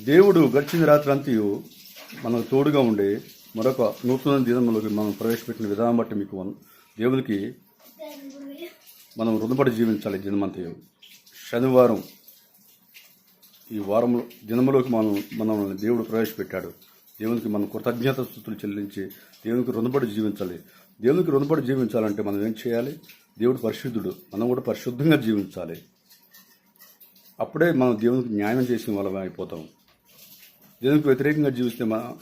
దేవుడు గడిచిన రాత్రి అంతయు మనకు తోడుగా ఉండి మరొక నూతన దినంలోకి మనం ప్రవేశపెట్టిన విధానం బట్టి మీకు వన్- దేవునికి మనం రుణపడి జీవించాలి దినమంతయు. శనివారం ఈ వారంలో దినములోకి మనం మనల్ని దేవుడు ప్రవేశపెట్టాడు. దేవునికి మనం కృతజ్ఞత స్థుతులు చెల్లించి దేవునికి రుణపడి జీవించాలి. దేవునికి రుణపడి జీవించాలంటే మనం ఏం చేయాలి? దేవుడు పరిశుద్ధుడు. మనం కూడా పరిశుద్ధంగా జీవించాలి. అప్పుడే మనం దేవునికి న్యాయం చేసిన వాళ్ళం అయిపోతాం. దేవునికి వ్యతిరేకంగా జీవిస్తే మన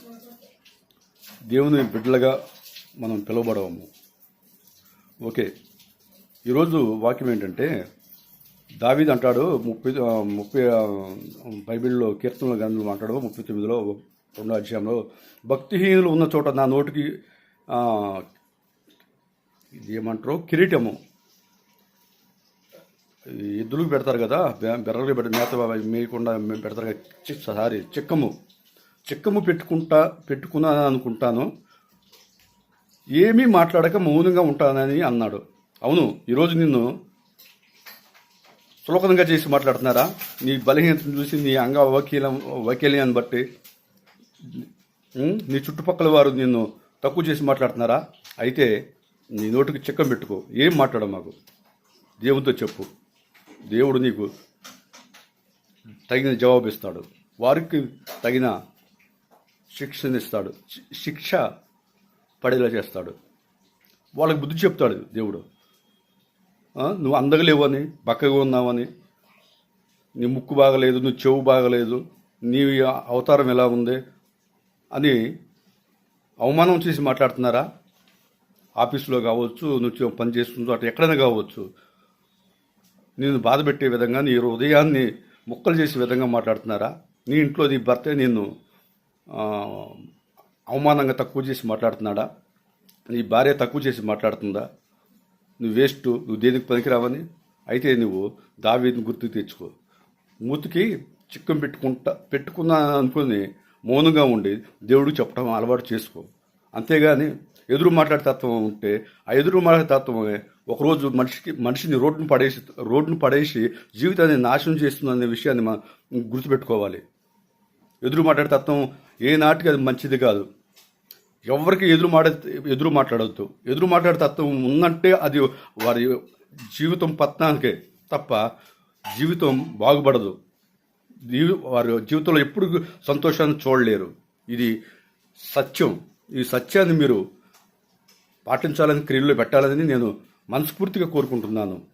దేవుని బిడ్డలుగా మనం పిలువబడవము. ఓకే. ఈరోజు వాక్యం ఏంటంటే దావీద్ అంటాడు ముప్పై ముప్పై బైబిల్లో కీర్తనల గ్రంథంలో అంటాడు ముప్పై తొమ్మిదిలో రెండో అధ్యాయంలో భక్తిహీనులు ఉన్న చోట నా నోటికి ఇది ఏమంటారు? కిరీటము. ఎద్దులు ఎద్దులకు పెడతారు కదా బెర్రలు పెడ మేత మేయకుండా పెడతారు కదా చి- సారీ చిక్కము. చిక్కము పెట్టుకుంటా పెట్టుకున్నాను అనుకుంటాను. ఏమీ మాట్లాడక మౌనంగా ఉంటానని అన్నాడు. అవును ఈరోజు నిన్ను సులభంగా చేసి మాట్లాడుతున్నారా? నీ బలహీనతను చూసి నీ అంగ వకీలం వైకల్యాన్ని బట్టి నీ చుట్టుపక్కల వారు నిన్ను తక్కువ చేసి మాట్లాడుతున్నారా? అయితే నీ నోటికి చిక్కం పెట్టుకో. ఏం మాట్లాడ మాకు? దేవునితో చెప్పు. దేవుడు నీకు తగిన జవాబు ఇస్తాడు వారికి తగిన శిక్షనిస్తాడు శిక్ష పడేలా చేస్తాడు. వాళ్ళకి బుద్ధి చెప్తాడు దేవుడు. నువ్వు నువ్వు అందగలేవని బక్కగా ఉన్నావని నీ ముక్కు బాగలేదు నువ్వు చెవు బాగలేదు నీ అవతారం ఎలా ఉంది అని అవమానం చేసి మాట్లాడుతున్నారా? ఆఫీస్లో కావచ్చు నువ్వు పని చేస్తుందో అటు ఎక్కడైనా కావచ్చు. నేను బాధ పెట్టే విధంగా నీ హృదయాన్ని ముక్కలు చేసే విధంగా మాట్లాడుతున్నారా? నీ ఇంట్లో నీ భర్తే నిన్ను అవమానంగా తక్కువ చేసి మాట్లాడుతున్నాడా? నీ భార్య తక్కువ చేసి మాట్లాడుతుందా? నువ్వు వేస్ట్ నువ్వు దేనికి పనికిరావని? అయితే నువ్వు దావీని గుర్తుకు తెచ్చుకో. మూతికి చిక్కం పెట్టుకుంటా పెట్టుకున్నా అనుకుని మౌనంగా ఉండి దేవుడు చెప్పడం అలవాటు చేసుకో. అంతేగాని ఎదురు మాట్లాడే తత్వం ఉంటే ఆ ఎదురు మాట్లాడే తత్వమే ఒకరోజు మనిషికి మనిషిని రోడ్డును పడేసి రోడ్డును పడేసి జీవితాన్ని నాశనం చేస్తుందనే విషయాన్ని మనం గుర్తుపెట్టుకోవాలి. ఎదురు మాట్లాడే తత్వం ఏ నాటికి అది మంచిది కాదు. ఎవరికి ఎదురు మాడే ఎదురు మాట్లాడవద్దు ఎదురు మాట్లాడే తత్వం ఉందంటే అది వారి జీవితం పత్నానికే తప్ప జీవితం బాగుపడదు. జీవి- వారి జీవితంలో ఎప్పుడు సంతోషాన్ని చూడలేరు. ఇది సత్యం. ఈ సత్యాన్ని మీరు పాటించాలని క్రియల్లో పెట్టాలని నేను మనస్ఫూర్తిగా కోరుకుంటున్నాను.